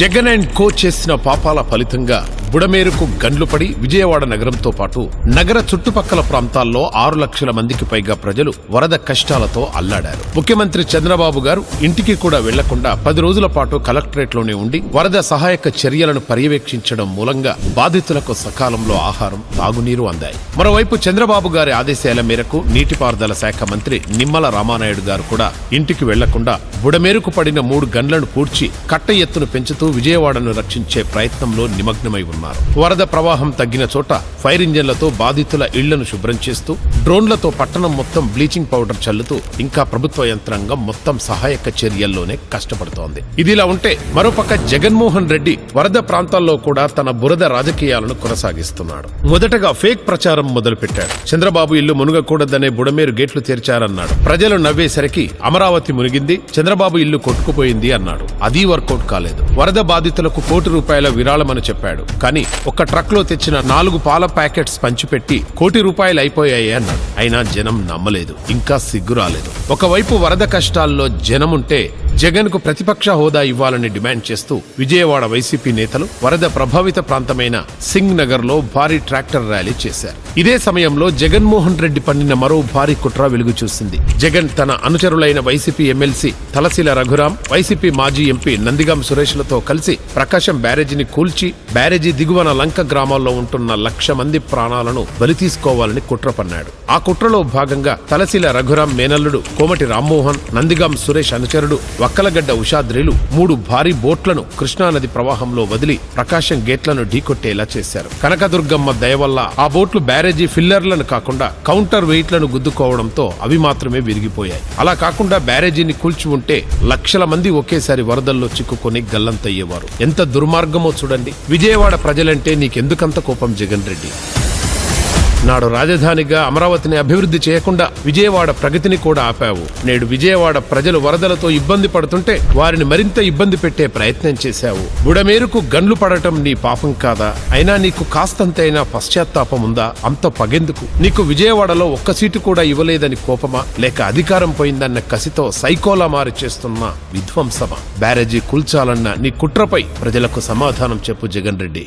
Jagan and co చేసిన పాపాల ఫలితంగా బుడమేరుకు గండ్లు పడి విజయవాడ నగరంతో పాటు నగర చుట్టుపక్కల ప్రాంతాల్లో ఆరు లక్షల మందికి పైగా ప్రజలు వరద కష్టాలతో అల్లాడారు. ముఖ్యమంత్రి చంద్రబాబు గారు ఇంటికి కూడా వెళ్ళకుండా పది రోజుల పాటు కలెక్టరేట్లోనే ఉండి వరద సహాయక చర్యలను పర్యవేక్షించడం మూలంగా బాధితులకు సకాలంలో ఆహారం తాగునీరు అందాయి. మరోవైపు చంద్రబాబు గారి ఆదేశాల మేరకు నీటిపారుదల శాఖ మంత్రి నిమ్మల రామానాయుడు గారు కూడా ఇంటికి వెళ్ళకుండా బుడమేరుకు పడిన మూడు గన్లను పూడ్చి కట్ట ఎత్తును పెంచుతూ విజయవాడను రక్షించే ప్రయత్నంలో నిమగ్నమై ఉన్నారు. వరద ప్రవాహం తగ్గిన చోట ఫైర్ ఇంజన్లతో బాధితుల ఇళ్ళను శుభ్రం చేస్తూ డ్రోన్లతో పట్టణం మొత్తం బ్లీచింగ్ పౌడర్ చల్లుతూ ఇంకా ప్రభుత్వ యంత్రాంగం మొత్తం సహాయక చర్యల్లోనే కష్టపడుతోంది. ఇదిలా ఉంటే మరోపక్క జగన్మోహన్ రెడ్డి వరద ప్రాంతాల్లో కూడా తన బురద రాజకీయాలను కొనసాగిస్తున్నాడు. మొదటగా ఫేక్ ప్రచారం మొదలుపెట్టాడు. చంద్రబాబు ఇల్లు మునుగకూడదనే బుడమేరు గేట్లు తెరిచారన్నాడు. ప్రజలు నవ్వేసరికి అమరావతి మునిగింది చంద్రబాబు ఇల్లు కొట్టుకుపోయింది అన్నాడు. అది వర్కౌట్ కాలేదు. వరద బాధితులకు కోటి రూపాయల విరాళమని చెప్పాడు. కానీ ఒక ట్రక్లో తెచ్చిన నాలుగు పాల ప్యాకెట్స్ పంచిపెట్టి కోటి రూపాయలు అయిపోయాయి అన్నాడు. అయినా జనం నమ్మలేదు. ఇంకా సిగ్గు రాలేదు. ఒకవైపు వరద కష్టాల్లో జనముంటే జగన్కు ప్రతిపక్ష హోదా ఇవ్వాలని డిమాండ్ చేస్తూ విజయవాడ వైసీపీ నేతలు వరద ప్రభావిత ప్రాంతమైన సింగ్ నగర్లో భారీ ట్రాక్టర్ ర్యాలీ చేశారు. ఇదే సమయంలో జగన్మోహన్ రెడ్డి పన్నిన మరో భారీ కుట్ర వెలుగు చూసింది. జగన్ తన అనుచరులైన YCP MLC Talasila Raghuram YCP మాజీ ఎంపీ నందిగాం సురేష్లతో కలిసి ప్రకాశం బ్యారేజీని కూల్చి బ్యారేజీ దిగువన లంక గ్రామాల్లో ఉంటున్న లక్ష మంది ప్రాణాలను బలి తీసుకోవాలని కుట్ర పన్నాడు. ఆ కుట్రలో భాగంగా తలశీల రఘురాం మేనల్లుడు కోమటి రామ్మోహన్ నందిగాం సురేష్ అనుచరుడు వక్కలగడ్డ ఉషాద్రిలు మూడు భారీ బోట్లను కృష్ణానది ప్రవాహంలో వదిలి ప్రకాశం గేట్లను ఢీకొట్టేలా చేశారు. కనకదుర్గమ్మ దయ వల్ల ఆ బోట్లు బ్యారేజీ ఫిల్లర్లను కాకుండా కౌంటర్ వెయిట్లను గుద్దుకోవడంతో అవి మాత్రమే విరిగిపోయాయి. అలా కాకుండా బ్యారేజీని కూల్చి ఉంటే లక్షల మంది ఒకేసారి వరదల్లో చిక్కుకొని గల్లంతయ్యేవారు. ఎంత దుర్మార్గమో చూడండి. విజయవాడ ప్రజలంటే నీకెందుకంత కోపం జగన్ రెడ్డి? నాడు రాజధానిగా అమరావతిని అభివృద్ధి చేయకుండా విజయవాడ ప్రగతిని కూడా ఆపావు. నేడు విజయవాడ ప్రజలు వరదలతో ఇబ్బంది పడుతుంటే వారిని మరింత ఇబ్బంది పెట్టే ప్రయత్నం చేశావు. బుడమేరుకు గండ్లు పడటం నీ పాపం కాదా? అయినా నీకు కాస్తంతైనా పశ్చాత్తాపం ఉందా? అంత పగెందుకు. నీకు విజయవాడలో ఒక్క సీటు కూడా ఇవ్వలేదని కోపమా? లేక అధికారం పోయిందన్న కసితో సైకోలా మారి చేస్తున్న విధ్వంసమా? బ్యారేజీ కూల్చాలన్న నీ కుట్రపై ప్రజలకు సమాధానం చెప్పు జగన్ రెడ్డి.